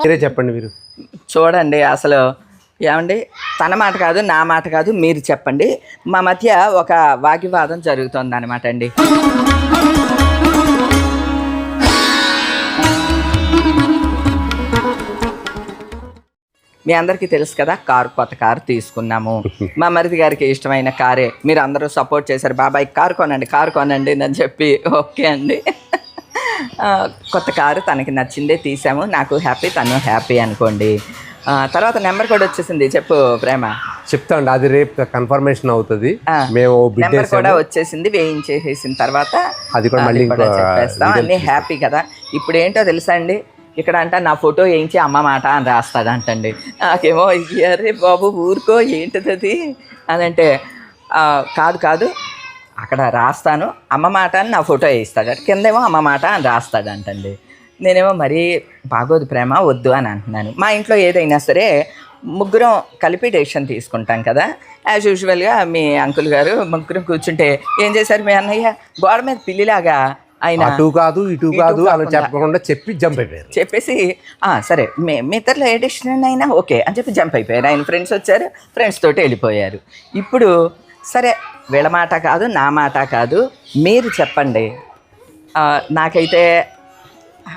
మీరే చెప్పండి మీరు. చూడండి అసలు ఏమండి? తన మాట కాదు నా మాట కాదు మీరు చెప్పండి. మా మధ్య ఒక వాగ్వివాదం జరుగుతుంది అనమాట అండి. మీ అందరికీ తెలుసు కదా కారు కొత్త కారు తీసుకున్నాము. మా మరిది గారికి ఇష్టమైన కారే మీరు అందరూ సపోర్ట్ చేశారు. బాబాయ్ కారు కొనండి కారు కొనండి అని చెప్పి ఓకే అండి. కొత్త కారు తనకి నచ్చిందే తీసాము. నాకు హ్యాపీ తను హ్యాపీ అనుకోండి. తర్వాత నెంబర్ కూడా వచ్చేసింది. చెప్పు ప్రేమ. చెప్తా అండి అది రేపు కన్ఫర్మేషన్ అవుతుంది. మేము నెంబర్ కూడా వచ్చేసింది వేయించేసేసిన తర్వాత అది కూడా మళ్ళీ చెప్పేస్తాం. అన్నీ హ్యాపీ కదా. ఇప్పుడు ఏంటో తెలుసా అండి? ఇక్కడ అంట నా ఫోటో వేయించి అమ్మ మాట అని రాస్తాడంటండి. నాకేమో అరే బాబు ఊరుకో ఏంటిది అది? అని అంటే కాదు కాదు అక్కడ రాస్తాను అమ్మ మాట అని నా ఫోటో వేయిస్తాడు. కిందేమో అమ్మ మాట అని రాస్తాడు అంటండి నేనేమో మరీ బాగోదు ప్రేమ వద్దు అని అంటున్నాను. మా ఇంట్లో ఏదైనా సరే ముగ్గురం కలిపి డెసిషన్ తీసుకుంటాం కదా. యాజ్ యూజువల్గా మీ అంకుల్ గారు ముగ్గురం కూర్చుంటే ఏం చేశారు మీ అన్నయ్య? గోడ మీద పిల్లిలాగా ఆయన అటు కాదు ఇటు కాదు కాకుండా. చెప్పకుండా చెప్పి జంప్ అయిపోయారు. చెప్పేసి "ఆ, సరే మీ మీ ఇద్దరిలో ఏ డెసిషన్ అయినా ఓకే అని చెప్పి జంప్ అయిపోయారు. ఆయన ఫ్రెండ్స్ వచ్చారు ఫ్రెండ్స్ తోటి వెళ్ళిపోయారు. ఇప్పుడు సరే వీళ్ళ మాట కాదు నా మాట కాదు మీరు చెప్పండి. నాకైతే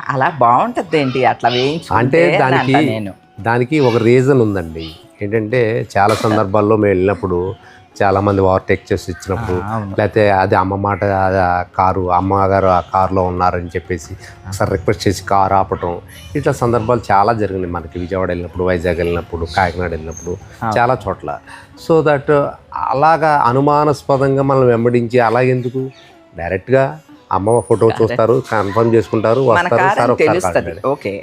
అలా బాగుంటుంది ఏంటి అట్లా అంటే వేయించుకుంటే అని దానికి అంటా నేను. దానికి ఒక రీజన్ ఉందండి. ఏంటంటే చాలా సందర్భాల్లో మేము వెళ్ళినప్పుడు చాలా మంది ఓవర్టేక్ చేసి ఇచ్చినప్పుడు. లేకపోతే అది అమ్మ మాట కారు అమ్మగారు ఆ కారులో ఉన్నారని చెప్పేసి ఒకసారి రిక్వెస్ట్ చేసి కారు ఆపటం. ఇట్లా సందర్భాలు చాలా జరిగినాయి మనకి. విజయవాడ వెళ్ళినప్పుడు వైజాగ్ వెళ్ళినప్పుడు కాకినాడ వెళ్ళినప్పుడు చాలా చోట్ల. సో దట్ అలాగా అనుమానాస్పదంగా మనం వెంబడించి అలా ఎందుకు? డైరెక్ట్గా అమ్మ ఫోటో చూస్తారు కన్ఫర్మ్ చేసుకుంటారు వస్తారు. సార్ ఒకసారి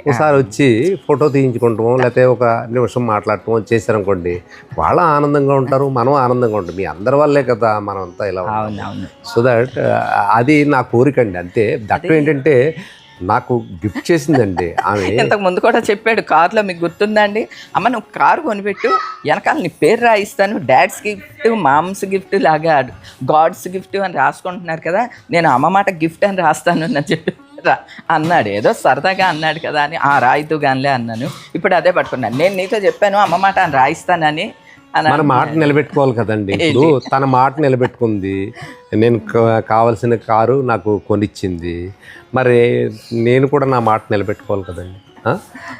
ఒకసారి వచ్చి ఫోటో తీయించుకుంటాము లేకపోతే ఒక నిమిషం మాట్లాడటం చేశారనుకోండి వాళ్ళు ఆనందంగా ఉంటారు మనం ఆనందంగా ఉంటాం. మీ అందరి వల్లే కదా మనం అంతా ఇలా సో దట్ అది నా కోరిక అండి అంతే. దట్టు ఏంటంటే నాకు గిఫ్ట్ చేసిందండి. ఆమె ఇంతకు ముందు కూడా చెప్పాడు కారులో మీకు గుర్తుందా అండి అమ్మ నువ్వు కారు కొనిపెట్టు వెనకాల నీ పేరు రాయిస్తాను డాడ్స్ గిఫ్ట్ మామ్స్ గిఫ్ట్ లాగా గాడ్స్ గిఫ్ట్ అని రాసుకుంటున్నారు కదా నేను అమ్మ మాట గిఫ్ట్ అని రాస్తాను అని చెప్పి అన్నాడు. ఏదో సరదాగా అన్నాడు కదా అని ఆ రాయితూ గానిలే అన్నాను. ఇప్పుడు అదే పట్టుకున్నాను. నేను నీతో చెప్పాను అమ్మ మాట అని రాయిస్తానని మన మాట నిలబెట్టుకోవాలి కదండి. ఇప్పుడు తన మాట నిలబెట్టుకుంది. నేను కావలసిన కారు నాకు కొనిచ్చింది. మరి నేను కూడా నా మాట నిలబెట్టుకోవాలి కదండి?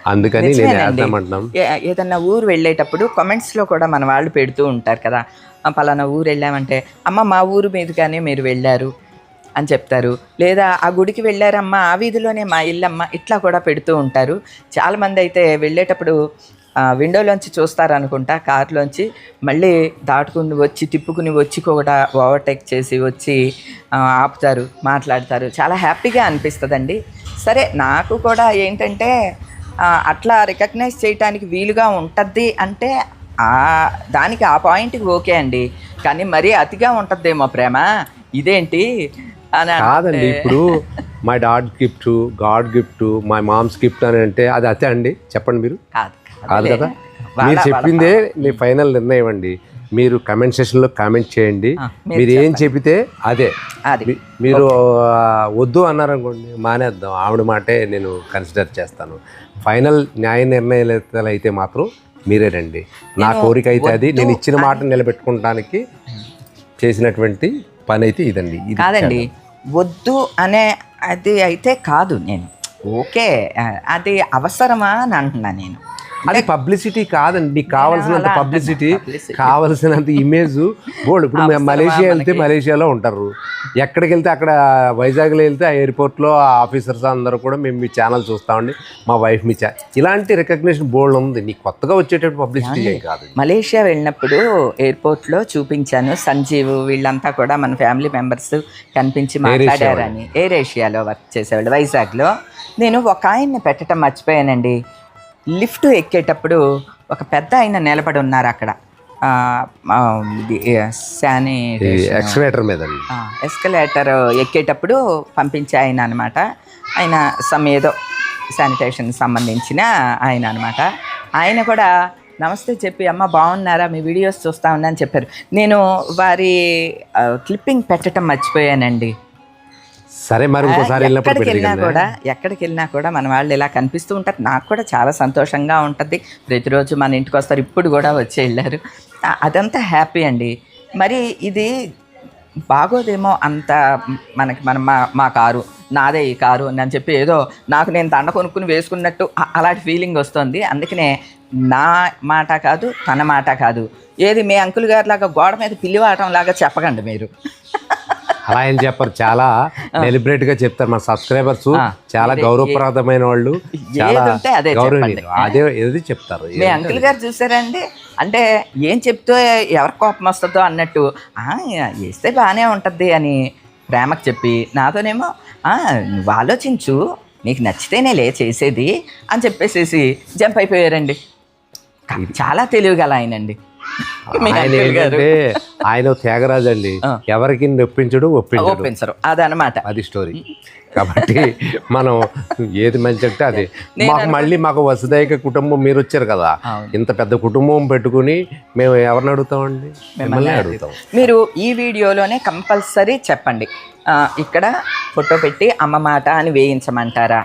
అందుకని నేను ఏదన్నా ఊరు వెళ్ళేటప్పుడు కామెంట్స్లో కూడా మన వాళ్ళు పెడుతూ ఉంటారు కదా. "ఆ, పలానా ఊరు వెళ్ళామంటే అమ్మ మా ఊరు మీదుగానే మీరు వెళ్ళారు అని చెప్తారు. లేదా ఆ గుడికి వెళ్ళారమ్మా ఆ వీధిలోనే మా ఇల్లమ్మ ఇట్లా కూడా పెడుతూ ఉంటారు. చాలామంది అయితే వెళ్ళేటప్పుడు విండోలోంచి చూస్తారనుకుంటా కార్లోంచి. మళ్ళీ దాటుకుని వచ్చి తిప్పుకుని వచ్చి కూడా ఓవర్టేక్ చేసి వచ్చి ఆపుతారు మాట్లాడతారు. చాలా హ్యాపీగా అనిపిస్తుందండి. సరే నాకు కూడా ఏంటంటే అట్లా రికగ్నైజ్ చేయడానికి వీలుగా ఉంటుంది అంటే దానికి ఆ పాయింట్కి ఓకే అండి. కానీ మరీ అతిగా ఉంటుందేమో ప్రేమ. ఇదేంటి? అని కాదండి ఇప్పుడు my dad gift God gift my mom's gift అని అంటే అది అతే అండి. చెప్పండి మీరు. కాదు కాదు. కదా? మీరు చెప్పిందే మీ ఫైనల్ నిర్ణయం అండి మీరు కమెంట్ సెషన్లో కామెంట్ చేయండి. మీరు మీరు ఏం చెబితే అదే. మీరు వద్దు అన్నారనుకోండి మానేద్దాం. ఆవిడ మాటే నేను కన్సిడర్ చేస్తాను. ఫైనల్ న్యాయ నిర్ణయాలు అయితే మాత్రం మీరేనండి నా నేను కోరిక అయితే అది. నేను ఇచ్చిన మాట నిలబెట్టుకోవడానికి చేసినటువంటి పని అయితే ఇదండి. ఇది కాదండి. వద్దు అనే అది అయితే కాదు నేను. ఓకే. అది అవసరమా అని అంటున్నా నేను. అది పబ్లిసిటీ కాదండి. నీకు కావాల్సినంత పబ్లిసిటీ. కావాల్సినంత ఇమేజ్ బోర్డు ఇప్పుడు మలేషియా వెళ్తే? మలేషియాలో ఉంటారు. ఎక్కడికి వెళ్తే అక్కడ వైజాగ్లో వెళ్తే ఆ ఎయిర్పోర్ట్లో ఆ ఆఫీసర్స్ అందరూ కూడా మేము మీ ఛానల్ చూస్తామండి. మా వైఫ్ మీ ఛానల్ ఇలాంటి రికగ్నిషన్ బోర్డు ఉంది. నీకు కొత్తగా వచ్చేటప్పుడు పబ్లిసిటీ కాదు మలేషియా వెళ్ళినప్పుడు ఎయిర్పోర్ట్లో చూపించాను. సంజీవ్ వీళ్ళంతా కూడా మన ఫ్యామిలీ మెంబర్స్ కనిపించి మాట్లాడారని. ఎయిర్ ఏషియాలో వర్క్ చేసేవాళ్ళు. వైజాగ్లో. నేను ఒక ఆయన్ని పెట్టడం మర్చిపోయానండి. లిఫ్ట్ ఎక్కేటప్పుడు ఒక పెద్ద ఆయన నిలబడి ఉన్నారు అక్కడ. మీద ఎస్కలేటర్ ఎక్కేటప్పుడు పంపించే ఆయన అనమాట ఆయన సమ్ ఏదో శానిటేషన్ సంబంధించిన ఆయన అనమాట ఆయన కూడా నమస్తే చెప్పి అమ్మ బాగున్నారా? మీ వీడియోస్ చూస్తా ఉన్నా అని చెప్పారు. నేను వారి క్లిప్పింగ్ పెట్టడం మర్చిపోయానండి. సరే మరి ఇంకోసారి ఎక్కడికి వెళ్ళినా కూడా ఎక్కడికి వెళ్ళినా కూడా మన వాళ్ళు ఇలా కనిపిస్తూ ఉంటారు. నాకు కూడా చాలా సంతోషంగా ఉంటుంది. ప్రతిరోజు మన ఇంటికి వస్తారు. ఇప్పుడు కూడా వచ్చి వెళ్ళారు. అదంతా హ్యాపీ అండి. మరి ఇది బాగోదేమో అంత మనకి మన మా మా కారు నాదే ఈ కారు అని చెప్పి ఏదో నాకు నేను దండ కొనుక్కుని వేసుకున్నట్టు అలాంటి ఫీలింగ్ వస్తుంది. అందుకనే నా మాట కాదు తన మాట కాదు. ఏది మీ అంకుల్ గారి లాగా గోడ మీద పిల్లివాటం లాగా చెప్పకండి మీరు. అలా ఏం చెప్పరు. చాలా డెలిబరేట్గా చెప్తారు మన సబ్స్క్రైబర్స్ చాలా గౌరవప్రదమైన వాళ్ళు. చాలా అదే గౌరవనీయులు. చెప్పండి. అదే ఏది చెప్తారు? మీ అంకుల్ గారు చూసారండి? అంటే ఏం చెప్తే ఎవరి కోపం వస్తుందో అన్నట్టు "ఆ, వేస్తే బాగానే ఉంటుంది అని ప్రేమకు చెప్పి నాతోనేమో "ఆ, నువ్వు ఆలోచించు నీకు నచ్చితేనే లే చేసేది అని చెప్పేసేసి జంప్ అయిపోయారండి. చాలా తెలివిగల ఆయనండి. ఆయన ఏంటంటే త్యాగరాజు అండి. ఎవరికి నొప్పించడు ఒప్పించడు. ఒప్పించరు. అదనమాట అది స్టోరీ. కాబట్టి మనం ఏది మంచి అంటే అది. మాకు మళ్ళీ మాకు వసుదైక కుటుంబం మీరు వచ్చారు కదా. ఇంత పెద్ద కుటుంబం పెట్టుకుని మేము ఎవరిని అడుగుతామండి? మిమ్మల్ని అడుగుతాం. మీరు ఈ వీడియోలోనే కంపల్సరీ చెప్పండి. ఇక్కడ ఫోటో పెట్టి అమ్మ మాట అని వేయించమంటారా?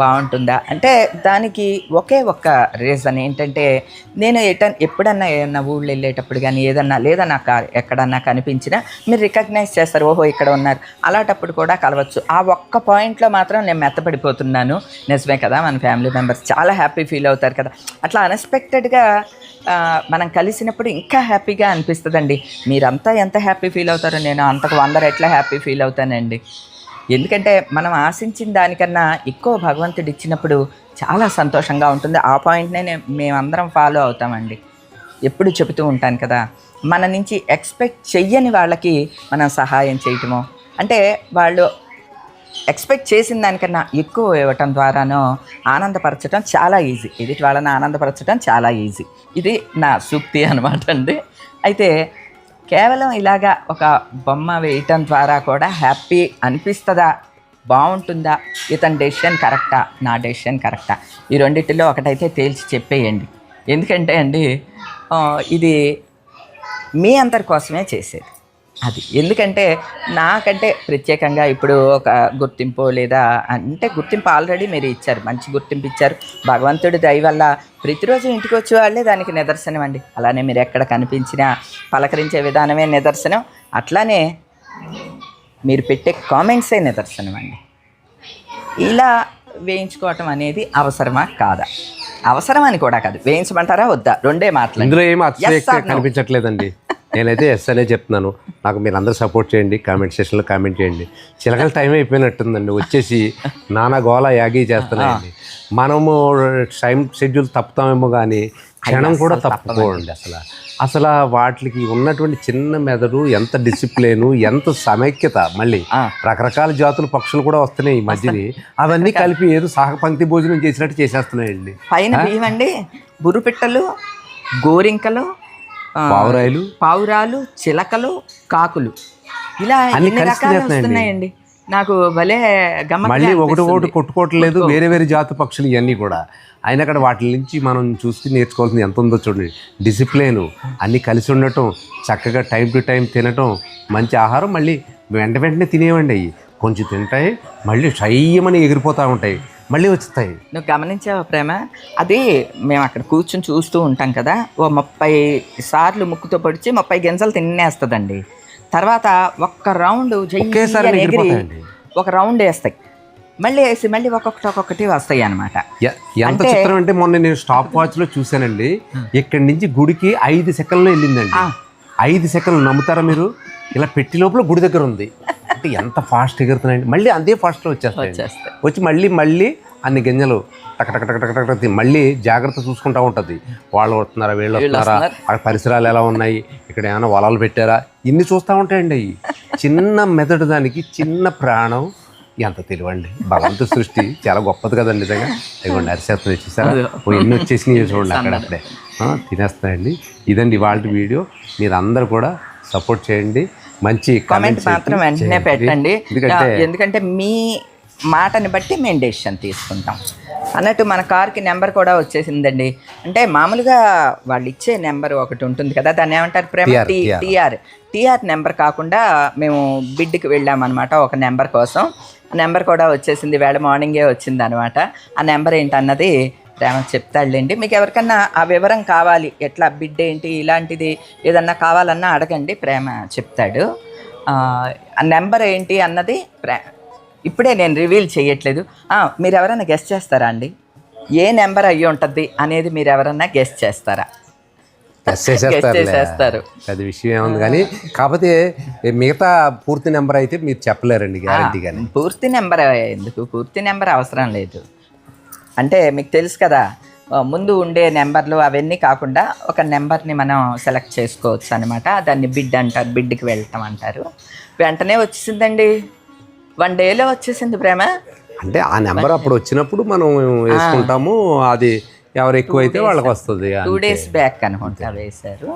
బాగుంటుందా? అంటే దానికి ఒకే ఒక్క రీజన్ ఏంటంటే నేను ఎట ఎప్పుడన్నా ఏదన్నా ఊళ్ళో వెళ్ళేటప్పుడు కానీ ఏదన్నా లేదా నాకు ఎక్కడన్నా కనిపించినా మీరు రికగ్నైజ్ చేస్తారు ఓహో ఇక్కడ ఉన్నారు. అలాంటప్పుడు కూడా కలవచ్చు. ఆ ఒక్క పాయింట్లో మాత్రం నేను మెత్తపడిపోతున్నాను. నిజమే కదా మన ఫ్యామిలీ మెంబర్స్ చాలా హ్యాపీ ఫీల్ అవుతారు కదా. అట్లా అన్ఎక్స్పెక్టెడ్గా మనం కలిసినప్పుడు ఇంకా హ్యాపీగా అనిపిస్తుందండి. మీరంతా ఎంత హ్యాపీ ఫీల్ అవుతారో నేను అంతకు వంద రెట్ల హ్యాపీ ఫీల్ అవుతానండి. ఎందుకంటే మనం ఆశించిన దానికన్నా ఎక్కువ భగవంతుడు ఇచ్చినప్పుడు చాలా సంతోషంగా ఉంటుంది. ఆ పాయింట్నే మేమందరం ఫాలో అవుతామండి. ఎప్పుడు చెబుతూ ఉంటాను కదా మన నుంచి ఎక్స్పెక్ట్ చెయ్యని వాళ్ళకి మనం సహాయం చేయటము అంటే వాళ్ళు ఎక్స్పెక్ట్ చేసిన దానికన్నా ఎక్కువ ఇవ్వటం ద్వారానో ఆనందపరచడం చాలా ఈజీ ఎదుటి వాళ్ళని ఆనందపరచడం చాలా ఈజీ ఇది నా సూక్తి అనమాట అండి. అయితే కేవలం ఇలాగా ఒక బొమ్మ వేయటం ద్వారా కూడా హ్యాపీ అనిపిస్తుందా? బాగుంటుందా? ఇతని డెసిషన్ కరెక్టా? నా డెసిషన్ కరెక్టా? ఈ రెండింటిలో ఒకటైతే తేల్చి చెప్పేయండి. ఎందుకంటే అండి ఇది మీ అందరి కోసమే చేసేది. అది. ఎందుకంటే నాకంటే ప్రత్యేకంగా ఇప్పుడు ఒక గుర్తింపు లేదా అంటే గుర్తింపు ఆల్రెడీ మీరు ఇచ్చారు. మంచి గుర్తింపు ఇచ్చారు. భగవంతుడి దయ వల్ల ప్రతిరోజు ఇంటికి వచ్చే వాళ్ళే దానికి నిదర్శనం అండి. అలానే మీరు ఎక్కడ కనిపించినా పలకరించే విధానమే నిదర్శనం. అట్లానే మీరు పెట్టే కామెంట్సే నిదర్శనం అండి. ఇలా వేయించుకోవటం అనేది అవసరమా? కాదా? అవసరం అని కూడా కాదు. వేయించమంటారా? వద్దా? రెండే మాటలు ఇందులో ఏం? కనిపించట్లేదండి. నేనైతే ఎస్ అనే చెప్తున్నాను. నాకు మీరు అందరూ సపోర్ట్ చేయండి కామెంట్ సెక్షన్లో కామెంట్ చేయండి. చిలకల టైం అయిపోయినట్టుందండి. వచ్చేసి నానా గోళ యాగి చేస్తున్నాయండి. మనము టైం షెడ్యూల్ తప్పుతామేమో కానీ క్షణం కూడా తప్పుకోండి అసలు. అసలు వాటికి ఉన్నటువంటి చిన్న మెదడు ఎంత డిసిప్లిన్ ఎంత సమైక్యత మళ్ళీ. రకరకాల జాతుల పక్షులు కూడా వస్తున్నాయి ఈ మధ్యని. అవన్నీ కలిపి ఏదో సహపంక్తి భోజనం చేసినట్టు చేసేస్తున్నాయండి. పైన బియ్యం అండి. బుర్రుపిట్టలు గోరింకలు పావురాయలు? పావురాలు చిలకలు కాకులు. ఇలా అన్ని రకాలు. వస్తున్నాయండి. నాకు భలే మళ్ళీ ఒకటి ఒకటి. కొట్టుకోవట్లేదు. వేరే వేరే జాతి పక్షులు ఇవన్నీ కూడా. అయినా అక్కడ వాటి నుంచి మనం చూసి నేర్చుకోవాల్సింది ఎంత ఉందో చూడండి. డిసిప్లిన్ అన్నీ కలిసి ఉండటం చక్కగా టైం టు టైం తినటం మంచి ఆహారం మళ్ళీ వెంట వెంటనే తినేవండి అవి కొంచెం తింటాయి మళ్ళీ షయ్యమని ఎగిరిపోతూ ఉంటాయి. మళ్ళీ వచ్చుతాయి నువ్వు గమనించావా ప్రేమ? అది మేము అక్కడ కూర్చుని చూస్తూ ఉంటాం కదా ఓ ముప్పై సార్లు ముక్కుతో పొడిచి ముప్పై గింజలు తినేస్తుందండి. తర్వాత ఒక్క రౌండ్ ఎగిరి. ఒక రౌండ్ వేస్తాయి. మళ్ళీ వేసి మళ్ళీ ఒక్కొక్కటి ఒక్కొక్కటి వస్తాయి అనమాట ఎంత చిత్రం అంటే మొన్న నేను స్టాప్ వాచ్లో చూశానండి. ఇక్కడి నుంచి గుడికి ఐదు సెకండ్లో వెళ్ళిందండి. ఐదు సెకండ్లు నమ్ముతారా మీరు? ఇలా పెట్టి లోపల గుడి దగ్గర ఉంది. అంటే ఎంత ఫాస్ట్ ఎగురుతున్నాయండి. మళ్ళీ అంతే ఫాస్ట్లో వచ్చేస్తాయి. వచ్చి మళ్ళీ మళ్ళీ అన్ని గింజలు టక టక టక టక టక టక తిని మళ్ళీ జాగ్రత్త చూసుకుంటా ఉంటుంది. వాళ్ళు వస్తున్నారా వీళ్ళు వస్తున్నారా. అక్కడ పరిసరాలు ఎలా ఉన్నాయి ఇక్కడ ఏమైనా వలలు పెట్టారా? ఇన్ని చూస్తూ ఉంటాయండి. అవి చిన్న మెదడు దానికి చిన్న ప్రాణం. ఎంత తెలివండి. భగవంతు సృష్టి చాలా గొప్పది కదండి నిజంగా. ఇవ్వండి అరిసేస్తుంది చూసారా? ఓ ఎన్ని వచ్చేసినాయి చూడండి అక్కడ అప్పుడే తినేస్తాయండి ఇదండి ఇవాళ వీడియో. మీరు అందరు కూడా సపోర్ట్ చేయండి. మంచి కామెంట్ మాత్రం వెంటనే. పెట్టండి. ఎందుకంటే మీ మాటని బట్టి మేము డెసిషన్ తీసుకుంటాం. అన్నట్టు మన కార్కి నెంబర్ కూడా వచ్చేసిందండి. అంటే మామూలుగా వాళ్ళు ఇచ్చే నెంబర్ ఒకటి ఉంటుంది కదా దాన్ని ఏమంటారు? ప్రేమ. TR TR. నెంబర్ కాకుండా మేము బిడ్కి వెళ్ళామన్నమాట ఒక నెంబర్ కోసం. ఆ నెంబర్ కూడా వచ్చేసింది. వేళ మార్నింగే వచ్చింది అనమాట ఆ నెంబర్ ఏంటన్నది ప్రేమ చెప్తాడులేండి మీకు ఎవరికన్నా ఆ వివరం కావాలి ఎట్లా బిడ్ ఏంటి ఇలాంటిది ఏదన్నా కావాలన్నా అడగండి ప్రేమ చెప్తాడు. ఆ, నెంబర్ ఏంటి అన్నది ప్రే ఇప్పుడే నేను రివీల్ చేయట్లేదు. మీరు ఎవరైనా గెస్ట్ చేస్తారా అండి? ఏ నెంబర్ అయ్యి ఉంటుంది అనేది మీరు ఎవరన్నా గెస్ట్ చేస్తారా. చేసేస్తారు. అది విషయం ఏముంది కానీ కాకపోతే మిగతా పూర్తి నెంబర్ అయితే మీరు చెప్పలేరండి గ్యారంటీ కానీ పూర్తి నెంబర్ ఎందుకు? పూర్తి నెంబర్ అవసరం లేదు. అంటే మీకు తెలుసు కదా ముందు ఉండే నెంబర్లు అవన్నీ కాకుండా ఒక నెంబర్ని మనం సెలెక్ట్ చేసుకోవచ్చు అనమాట దాన్ని బిడ్ అంటారు బిడ్కి వెళ్ళటం అంటారు. వెంటనే వచ్చేసిందండి. వన్ డేలో వచ్చేసింది ప్రేమ. అంటే ఆ నెంబర్ అప్పుడు వచ్చినప్పుడు మనం వేసుకుంటాము అది ఎవరు ఎక్కువైతే వాళ్ళకి వస్తుంది టూ డేస్ బ్యాక్ అనుకుంటా వేశారు.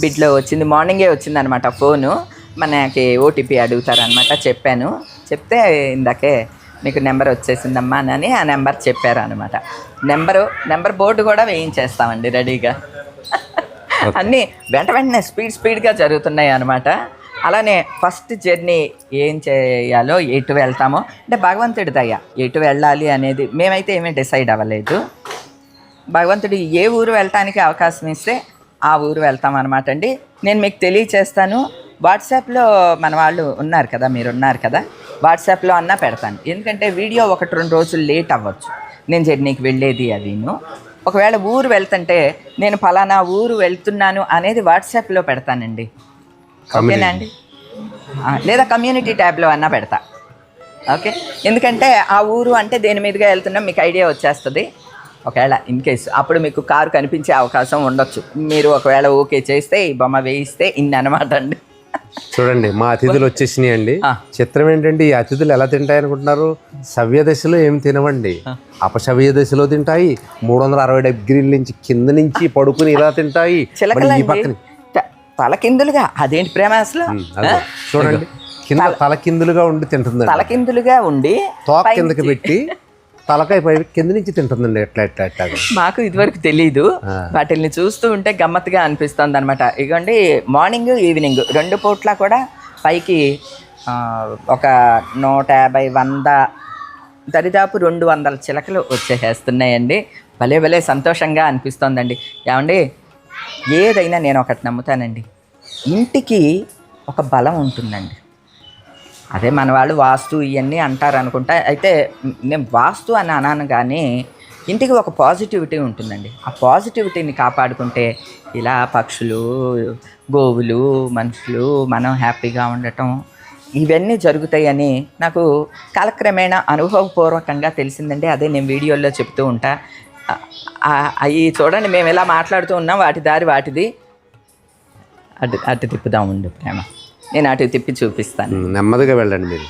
బిడ్లో వచ్చింది మార్నింగే వచ్చింది అనమాట ఫోను. మనకి ఓటీపీ అడుగుతారనమాట చెప్పాను. చెప్తే ఇందాకే మీకు నెంబర్ వచ్చేసిందమ్మా అని ఆ నెంబర్ చెప్పారు అనమాట నెంబరు నెంబర్ బోర్డు కూడా వేయించేస్తామండి రెడీగా. అన్నీ వెంట వెంటనే స్పీడ్ స్పీడ్గా జరుగుతున్నాయి అనమాట అలానే ఫస్ట్ జర్నీ ఏం చేయాలో ఎటు వెళ్తామో అంటే భగవంతుడి దయ ఎటు వెళ్ళాలి అనేది మేమైతే ఏమీ డిసైడ్ అవ్వలేదు. భగవంతుడు ఏ ఊరు వెళ్ళటానికి అవకాశం ఇస్తే ఆ ఊరు వెళ్తాం అనమాట అండి. నేను మీకు తెలియచేస్తాను. వాట్సాప్లో మన వాళ్ళు ఉన్నారు కదా మీరు ఉన్నారు కదా. వాట్సాప్లో అన్నా పెడతాను. ఎందుకంటే వీడియో ఒకటి రెండు రోజులు లేట్ అవ్వచ్చు. నేను జర్నీకి వెళ్ళేది అదిను ఒకవేళ ఊరు వెళ్తుంటే నేను ఫలానా ఊరు వెళ్తున్నాను అనేది వాట్సాప్లో పెడతానండి. ఓకేనా అండి? లేదా కమ్యూనిటీ ట్యాబ్లో అన్నా పెడతా. ఓకే? ఎందుకంటే ఆ ఊరు అంటే దేని మీదుగా వెళ్తున్నాం మీకు ఐడియా వచ్చేస్తుంది. ఒకవేళ ఇన్ కేస్ అప్పుడు మీకు కారు కనిపించే అవకాశం ఉండొచ్చు. మీరు ఒకవేళ ఓకే చేస్తే ఈ బొమ్మ వేయిస్తే ఇన్ని అనమాట అండి. చూడండి మా అతిథులు వచ్చేసినాయి అండి. చిత్రం ఏంటంటే ఈ అతిథులు ఎలా తింటాయి అనుకుంటున్నారు సవ్య దశలో ఏం తినవండి. అపసవ్య దశలో తింటాయి. మూడు వందల అరవై డిగ్రీల నుంచి కింద నుంచి పడుకుని ఇలా తింటాయి. ఈ పక్కన. తలకిందులుగా అదేంటి ప్రేమ అసలు. చూడండి. కింద తల కిందులుగా ఉండి తింటుందండి. తలకిందులుగా ఉండి తోక కిందకి పెట్టి తలకాయ పై కింద నుంచి తింటుందండి ఎట్లా ఎట్లా ఎట్లా మాకు ఇదివరకు తెలియదు. వాటిల్ని చూస్తూ ఉంటే గమ్మత్తుగా అనిపిస్తుంది అనమాట ఇగోండి మార్నింగ్ ఈవినింగ్ రెండు పూట్ల కూడా పైకి ఒక నూట యాభై వంద దరిదాపు రెండు వందల చిలకలు వచ్చేసేస్తున్నాయండి. భలే భలే సంతోషంగా అనిపిస్తోందండి. ఏమండి ఏదైనా నేను ఒకటి నమ్ముతానండి. ఇంటికి ఒక బలం ఉంటుందండి. అదే మన వాళ్ళు వాస్తు ఇవన్నీ అంటారు అనుకుంటా అయితే నేను వాస్తు అని అన్నాను కానీ ఇంటికి ఒక పాజిటివిటీ ఉంటుందండి. ఆ పాజిటివిటీని కాపాడుకుంటే ఇలా పక్షులు గోవులు మనుషులు మనం హ్యాపీగా ఉండటం ఇవన్నీ జరుగుతాయని నాకు కాలక్రమేణా అనుభవపూర్వకంగా తెలిసిందండి. అదే నేను వీడియోల్లో చెప్తూ ఉంటా. అవి చూడండి మేము ఎలా మాట్లాడుతూ ఉన్నాం. వాటి దారి వాటిది. అటు అటు తిప్పుదాం ఉండు ప్రేమ. నేను అటు తిప్పి చూపిస్తాను. నెమ్మదిగా వెళ్ళండి మీరు.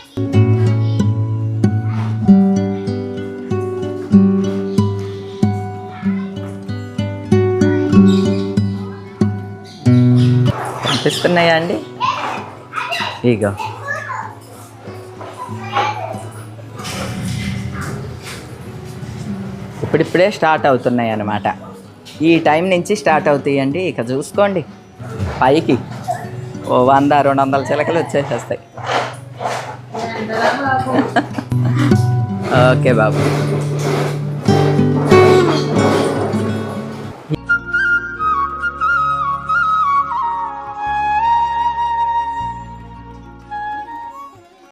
కనిపిస్తున్నాయా అండి? ఇగో. ఇప్పుడిప్పుడే స్టార్ట్ అవుతున్నాయి అన్నమాట ఈ టైం నుంచి స్టార్ట్ అవుతాయండి. ఇక చూసుకోండి. పైకి. ఓ వంద రెండు వందల చిలకలు వచ్చేసేస్తాయి. ఓకే బాబు.